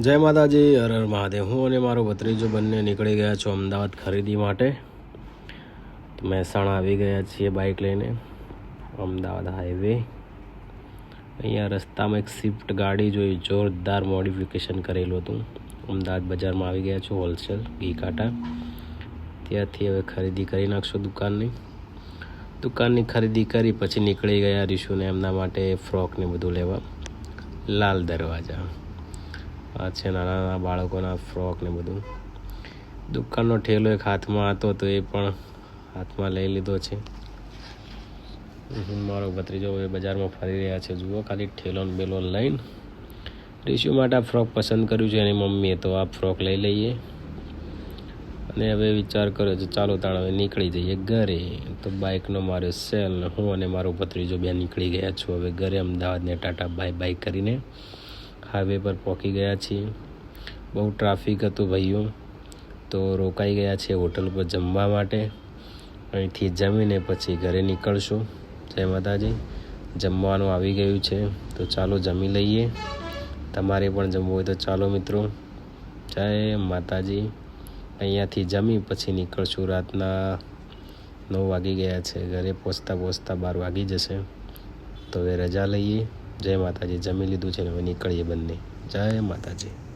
જય માતાજી, હર હર મહાદેવ. હું અને મારો ભત્રીજો બંને નીકળી ગયા છું અમદાવાદ ખરીદી માટે. તો મહેસાણા આવી ગયા છીએ બાઇક લઈને. અમદાવાદ હાઈવે. અહીંયા રસ્તામાં એક સ્વિફ્ટ ગાડી જોઈ જોરદાર મોડિફિકેશન કરેલું હતું. અમદાવાદ બજારમાં આવી ગયા છું હોલસેલ, ઘી ત્યાંથી હવે ખરીદી કરી નાખશો દુકાનની. દુકાનની ખરીદી કરી પછી નીકળી ગયા રીશુને એમના માટે ફ્રોકને બધું લેવા. લાલ દરવાજા. આ છે નાના નાના બાળકોના ફ્રોક ને બધું. દુકાનનો ઠેલો એક હાથમાં હતો તો એ પણ હાથમાં લઈ લીધો છે. હું મારો ભત્રીજો હવે બજારમાં ફરી રહ્યા છે. જુઓ, ખાલી ઠેલો ને બેલો લઈને. રીશુ માટે આ ફ્રોક પસંદ કર્યું છે, એની મમ્મીએ. તો આ ફ્રોક લઈ લઈએ. અને હવે વિચાર કર્યો છે, ચાલો તાણ હવે નીકળી જઈએ ઘરે. તો બાઇકનો મારો સેલ હું અને મારો ભત્રીજો બે નીકળી ગયા છું. હવે ઘરે અમદાવાદને ટાટા બાય બાય કરીને. હાઈવે પર પહોંચી ગયા છીએ. બહુ ટ્રાફિક હતું ભાઈઓ. તો રોકાઈ ગયા છે હોટલ પર જમવા માટે. અહીંથી જમીને પછી ઘરે નીકળશું. જય માતાજી. જમવાનું આવી ગયું છે. તો ચાલો જમી લઈએ. તમારે પણ જમવું હોય તો ચાલો મિત્રો. જય માતાજી. અહીંયાથી જમી પછી નીકળશું. રાતના નવ વાગી ગયા છે. ઘરે પહોંચતા પહોંચતા બાર વાગી જશે. તો હવે રજા લઈએ. જય માતાજી. જમી લીધું છે ને હવે નીકળીએ બંને. જય માતાજી.